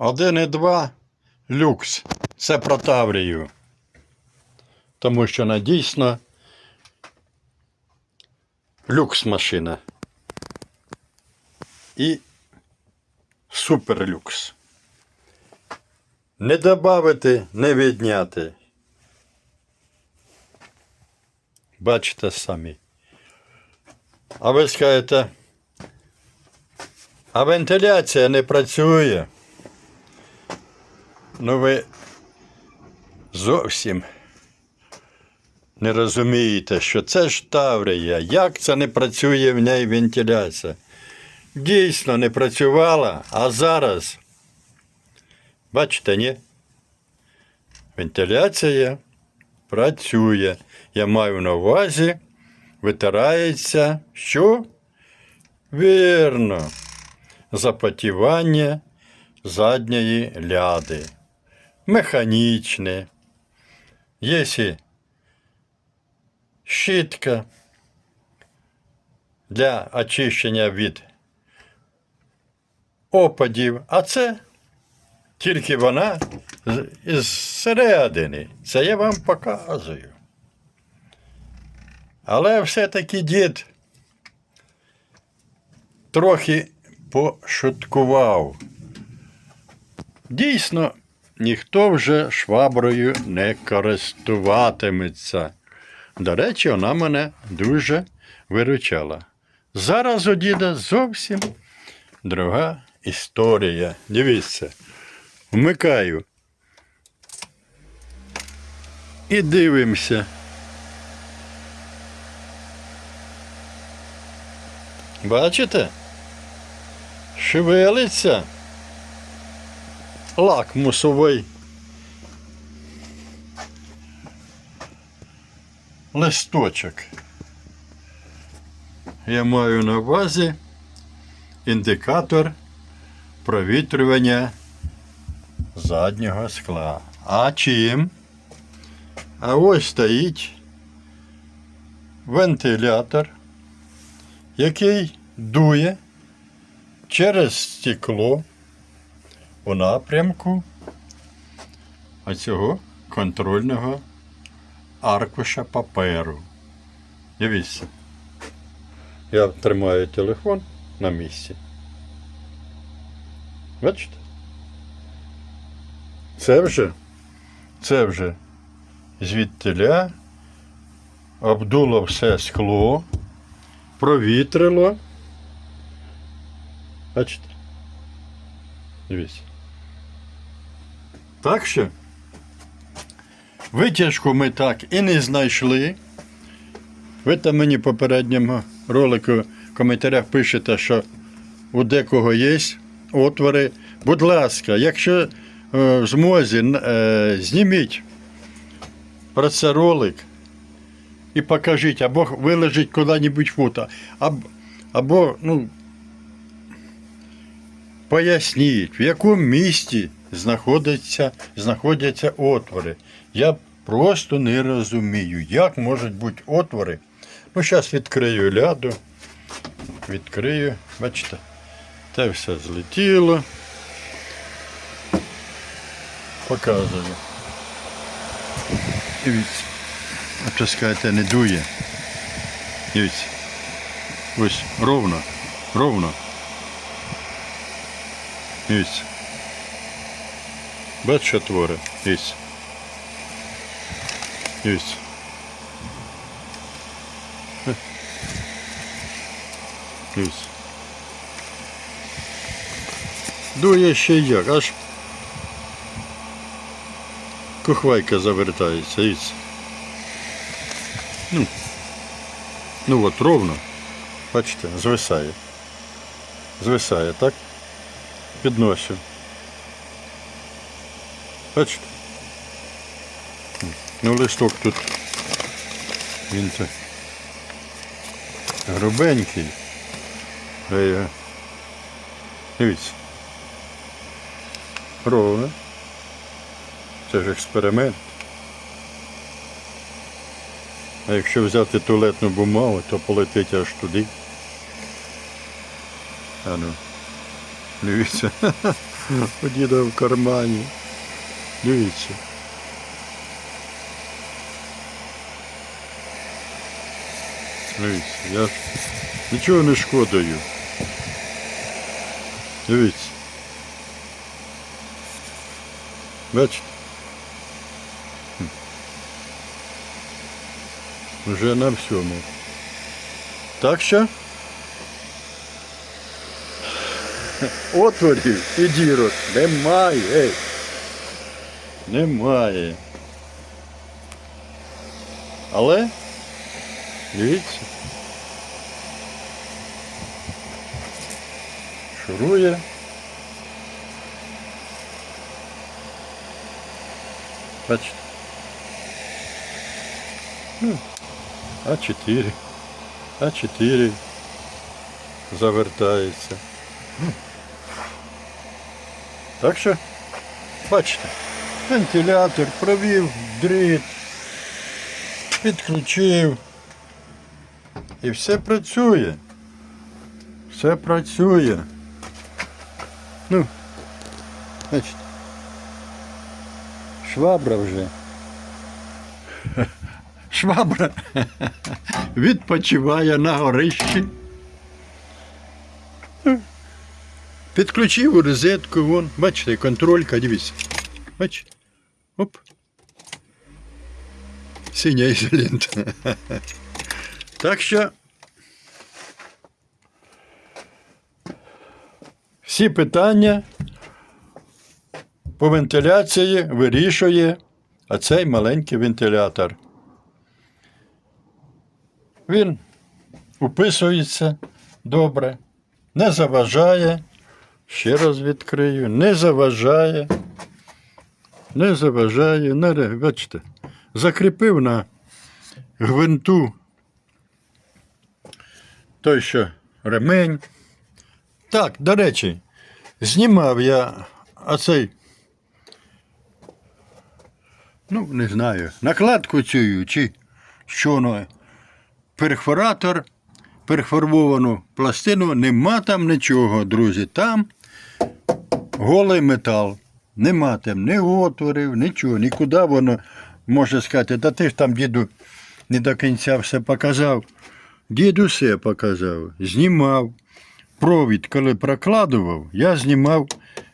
1,2 люкс. Це про Таврію. Тому що вона дійсно люкс машина. І суперлюкс. Не додати, не відняти. Бачите самі. А ви скажете, а вентиляція не працює. Ну ви зовсім не розумієте, що це ж Таврія. Як це не працює в ній вентиляція? Дійсно не працювала, а зараз. Бачите, ні? Вентиляція працює. Я маю на увазі, витирається що? Вірно. Запотівання задньої ляди. Механічне. Є і щітка для очищення від опадів, а це тільки вона з- середини. Це я вам показую. Але все-таки дід трохи пошуткував. Дійсно, ніхто вже шваброю не користуватиметься. До речі, вона мене дуже виручала. Зараз у діда зовсім друга історія. Дивіться, вмикаю. І дивимося. Бачите? Шевелиться лакмусовий листочок. Я маю на увазі індикатор провітрювання заднього скла. А чим? А ось стоїть вентилятор, який дує через стекло у напрямку оцього контрольного аркуша паперу. Дивіться. Я тримаю телефон на місці. Бачите? Це вже, це вже звідтиля обдуло все скло, провітрило. Бачите? Дивіться. Так що витяжку ми так і не знайшли. Ви там мені в попередньому ролику в коментарях пишете, що у декого є отвори. Будь ласка, якщо е, в змозі, е, зніміть про це ролик і покажіть, або виложіть куди-небудь фото, або ну, Поясніть, в якому місті знаходяться, знаходяться отвори. Я просто не розумію, як можуть бути отвори. Ну, зараз відкрию ляду. Відкрию, бачите, те все злетіло. Показую. Дивіться. То не дує. Дивіться. Ось ровно, ровно. Дивіться. Бачиш, що твори? Дивіться. Е. Дивіться. Дує ще як, аж кухвайка завертається, дивіться. Ну, ну от ровно. Бачите, звисає. Звисає, так? підносю. Бачите? Ну, листок тут він це грубенький. А я... Дивіться. Ровно. Це ж експеримент. А якщо взяти туалетну бумагу, то полетить аж туди. А ну. Дивіться. У діда в кармані. Дивіться. Дивіться, я нічого не шкодую. Дивіться. Бачите? Вже на всьому. Так що? Отворів і дірок немає. Немає. Але дивіться. Шурує. Бачите? Ну, А4. А4 завертається. Так що, бачите, вентилятор провів дріт, підключив. І все працює. Все працює. Ну, бачите. Швабра вже. Швабра відпочиває на горищі. Підключив у розетку, вон, бачите, контролька, дивіться. Бачите? Оп. Синя ізолента. Так що всі питання по вентиляції вирішує оцей маленький вентилятор. Він уписується добре, не заважає. Ще раз відкрию, не заважає. Не заважає. Не, бачите, закріпив на гвинту той, що ремень. Так, до речі, знімав я оцей, ну, не знаю, накладку цю, чи що воно, перфоратор, перфоровану пластину, нема там нічого, друзі. Там голий метал. Нема там ні отворів, нічого, нікуди воно може сказати. Та ти ж там, діду, не до кінця все показав. Дід усе показав, знімав. Провід, коли прокладував, я знімав,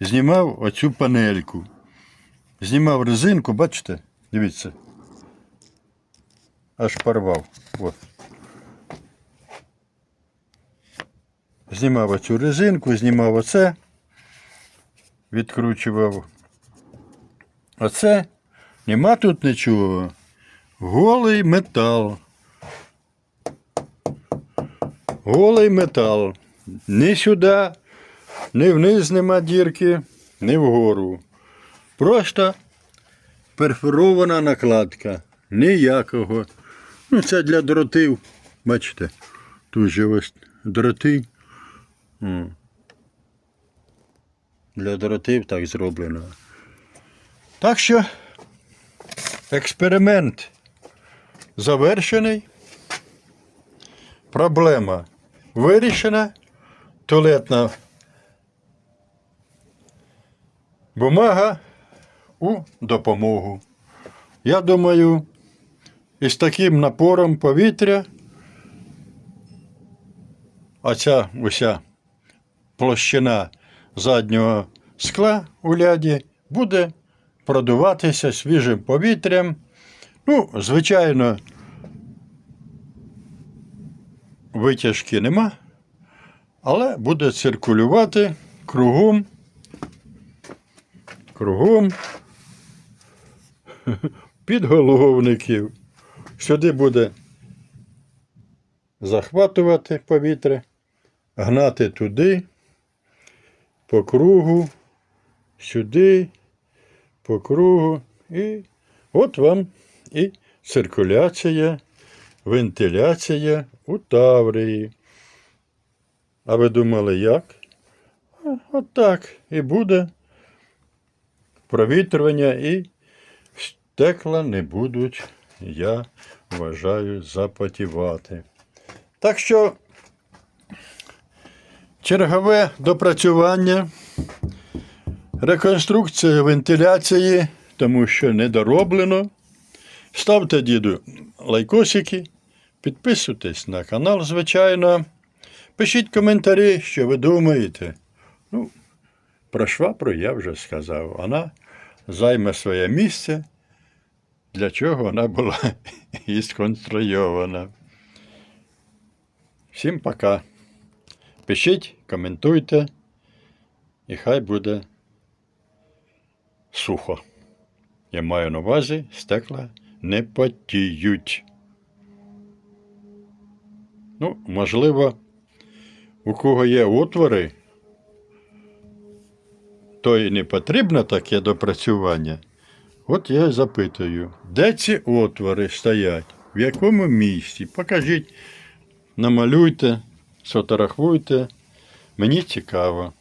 знімав оцю панельку. Знімав резинку, бачите? Дивіться. Аж порвав. От. Знімав оцю резинку, знімав оце, відкручував оце. Нема тут нічого. Голий метал. Голий метал. Ні сюди, ні вниз нема дірки, ні вгору. Просто перфорована накладка. Ніякого. Ну, це для дротів. Бачите, тут же ось дроти. Для дротів так зроблено. Так що експеримент завершений. Проблема вирішена. Туалетна бумага у допомогу. Я думаю, із таким напором повітря оця уся площина заднього скла у ляді буде продуватися свіжим повітрям. Ну, звичайно, витяжки нема, але буде циркулювати кругом, кругом підголовників. Сюди буде захватувати повітря, гнати туди, по кругу, сюди, по кругу. І от вам і циркуляція, вентиляція у Таврії. А ви думали, як? От так і буде провітрювання і стекла не будуть, я вважаю, запотівати. Так що чергове допрацювання Реконструкція вентиляції, тому що не дороблено. Ставте діду лайкосики, підписуйтесь на канал, звичайно. Пишіть коментарі, що ви думаєте. Ну, про швабру я вже сказав. Вона займе своє місце, для чого вона була і сконструйована. Всім пока. Пишіть, коментуйте, і хай буде сухо. Я маю на увазі, стекла не потіють. Ну, можливо, у кого є отвори, то і не потрібно таке допрацювання. От я запитую, де ці отвори стоять? В якому місці? Покажіть, намалюйте, сфотографуйте. Мені цікаво.